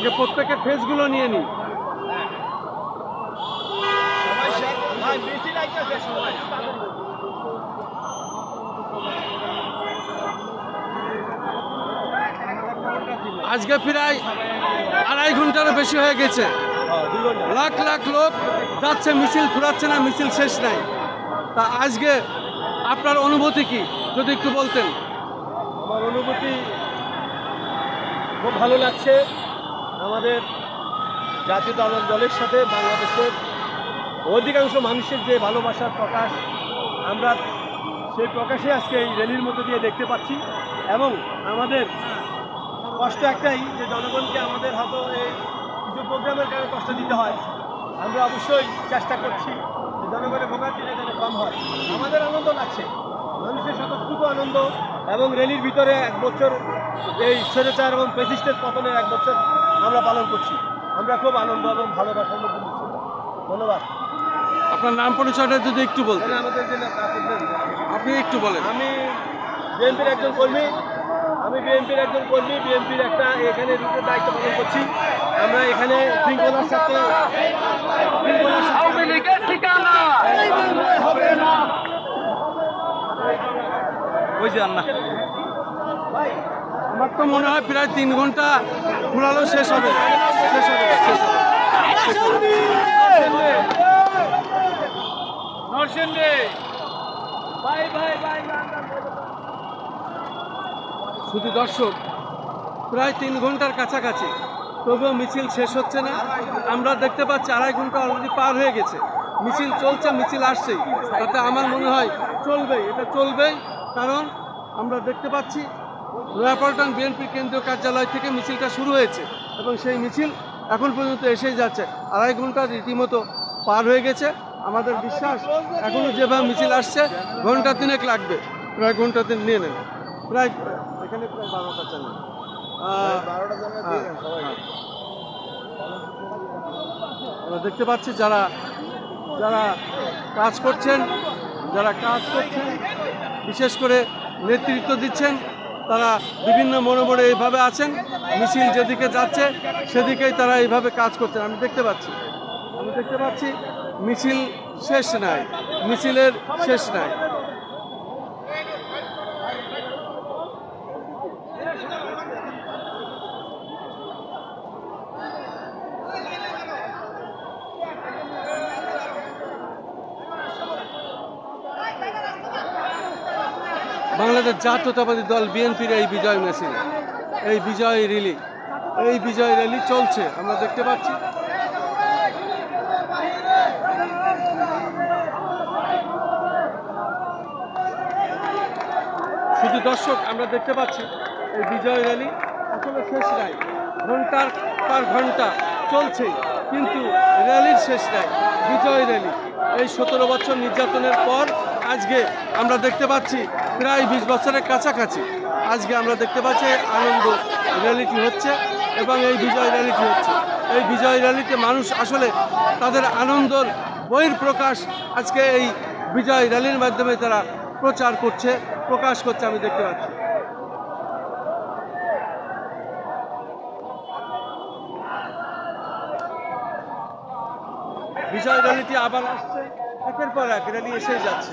আগে প্রত্যেকের ফেসগুলো নিয়ে নিই। আজকে প্রায় আড়াই ঘন্টারও বেশি হয়ে গেছে। লাখ লাখ লোক যাচ্ছে, মিছিল ফুরাচ্ছে না, মিছিল শেষ নাই। তা আজকে আপনার অনুভূতি কি? যদি একটু বলতেন। আমার অনুভূতি খুব ভালো লাগছে। আমাদের জাতীয় দল দলের সাথে বাংলাদেশের অধিকাংশ মানুষের যে ভালোবাসার প্রকাশ, আমরা সেই প্রকাশে আজকে এই র্যালির মধ্যে দিয়ে দেখতে পাচ্ছি এবং আমাদের কষ্ট একটাই যে জনগণকে আমাদের হয়তো এই কিছু প্রোগ্রামের কারণে কষ্ট দিতে হয়। আমরা অবশ্যই চেষ্টা করছি যে জনগণের ভোগান্তিটা যেন কম হয়। আমাদের আনন্দ লাগছে। মানুষের স্বতঃস্ফূর্ত আনন্দ এবং র্যালির ভিতরে এক বছর এই স্বৈরাচার এবং পেসিস্টের পতনের এক বছর আমরা পালন করছি। আমরা খুব আনন্দ এবং ভালোবাসার মধ্যে দিচ্ছি। ধন্যবাদ। আপনার নাম পরিচয়টা যদি একটু বলতেন। আমাদের যে নেতা আছেন, আপনি একটু বলেন। আমি বিএনপির একজন কর্মী। আমি বিএনপির একজন কর্মী। বিএনপির একটা এখানে রুটের দায়িত্ব পালন করছি। আমরা এখানে শৃঙ্খলার সাথে ওই যে আন্না। আমার তো মনে হয় প্রায় তিন ঘণ্টা ঘুরালো, শেষ হবে। শেষ হবে শুধু দর্শক, প্রায় তিন ঘণ্টার কাছাকাছি। তবুও মিছিল শেষ হচ্ছে না। আমরা দেখতে পাচ্ছি আড়াই ঘণ্টা অলরেডি পার হয়ে গেছে। মিছিল চলছে, মিছিল আসছেই। তাতে আমার মনে হয় চলবেই, এটা চলবেই। কারণ আমরা দেখতে পাচ্ছি নয়াপল্টন বিএনপি কেন্দ্রীয় কার্যালয় থেকে মিছিলটা শুরু হয়েছে এবং সেই মিছিল এখন পর্যন্ত এসেই যাচ্ছে। আড়াই ঘণ্টা রীতিমতো পার হয়ে গেছে। আমাদের বিশ্বাস এখনও যেভাবে মিছিল আসছে ঘণ্টা তিনেক লাগবে। প্রায় ঘণ্টা তিন নিয়ে নেন প্রায় এখানে প্রায় বারোটা চ্যানেল আমরা দেখতে পাচ্ছি যারা যারা কাজ করছেন যারা কাজ করছেন বিশেষ করে নেতৃত্ব দিচ্ছেন তারা বিভিন্ন মনে এইভাবে আছেন, মিছিল যেদিকে যাচ্ছে সেদিকেই তারা এইভাবে কাজ করছেন। আমি দেখতে পাচ্ছি, আমি দেখতে পাচ্ছি মিছিল শেষ নাই, মিছিলের শেষ নাই। বাংলাদেশ জাতীয়তাবাদী দল বিএনপির এই বিজয় মিছিল এই বিজয় র্যালি, এই বিজয় র্যালি চলছে, আমরা দেখতে পাচ্ছি। শুধু দর্শক, আমরা দেখতে পাচ্ছি, এই বিজয় র্যালি আসলে শেষ নাই, ঘণ্টার পর ঘণ্টা চলছে, কিন্তু র্যালির শেষ নাই, বিজয় র্যালি। এই সতেরো বছর নির্যাতনের পর আজকে আমরা দেখতে পাচ্ছি প্রায় বিশ বছরের কাছাকাছি। আজকে আমরা দেখতে পাচ্ছি আনন্দ র্যালিটি হচ্ছে এবং এই বিজয় র্যালিটি হচ্ছে। এই বিজয় র্যালিতে মানুষ আসলে তাদের আনন্দর বহির প্রকাশ আজকে এই বিজয় র্যালির মাধ্যমে তারা প্রচার করছে, প্রকাশ করছে আমি দেখতে পাচ্ছি। বিজয় র্যালিটি আবার আসছে, একের পর এক র্যালি এসেই যাচ্ছে।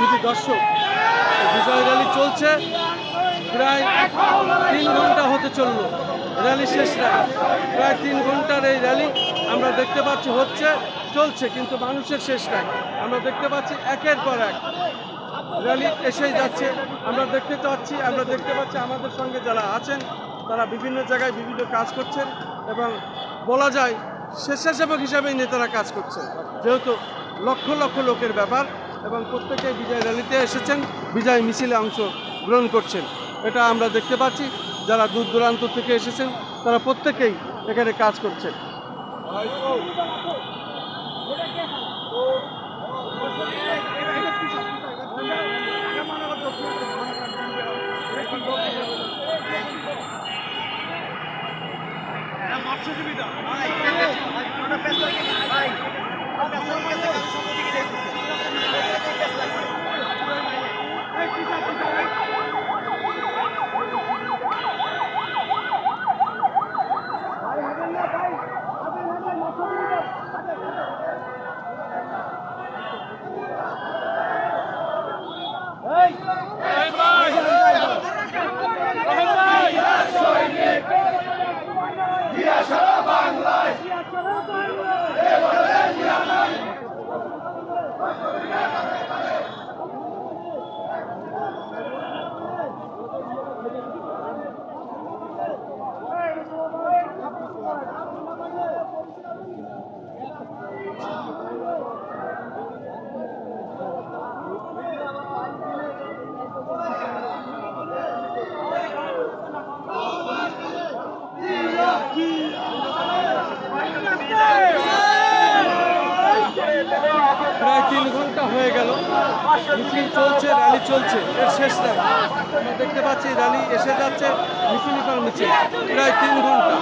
শুধু দর্শক, বিজয় র্যালি চলছে। প্রায় তিন ঘণ্টা হতে চলল র্যালি শেষ নাই প্রায় তিন ঘণ্টার এই র্যালি আমরা দেখতে পাচ্ছি হচ্ছে, চলছে কিন্তু মানুষের শেষ নাই। আমরা দেখতে পাচ্ছি একের পর এক র্যালি এসেই যাচ্ছে। আমরা দেখতে পাচ্ছি, আমরা দেখতে পাচ্ছি আমাদের সঙ্গে যারা আছেন, তারা বিভিন্ন জায়গায় বিভিন্ন কাজ করছেন এবং বলা যায় স্বেচ্ছাসেবক হিসাবেই নেতারা কাজ করছেন। যেহেতু লক্ষ লক্ষ লোকের ব্যাপার এবং প্রত্যেকে বিজয় র্যালিতে এসেছেন বিজয় মিছিলে অংশ গ্রহণ করছেন এটা আমরা দেখতে পাচ্ছি যারা দূর দূরান্ত থেকে এসেছেন তারা প্রত্যেকেই এখানে কাজ করছেন প্রায় মিছিল চলছে র্যালি চলছে। এর শেষ র্যালি আমরা দেখতে পাচ্ছি র্যালি এসে যাচ্ছে, মিছিল মিছিল। প্রায় তিন ঘণ্টা।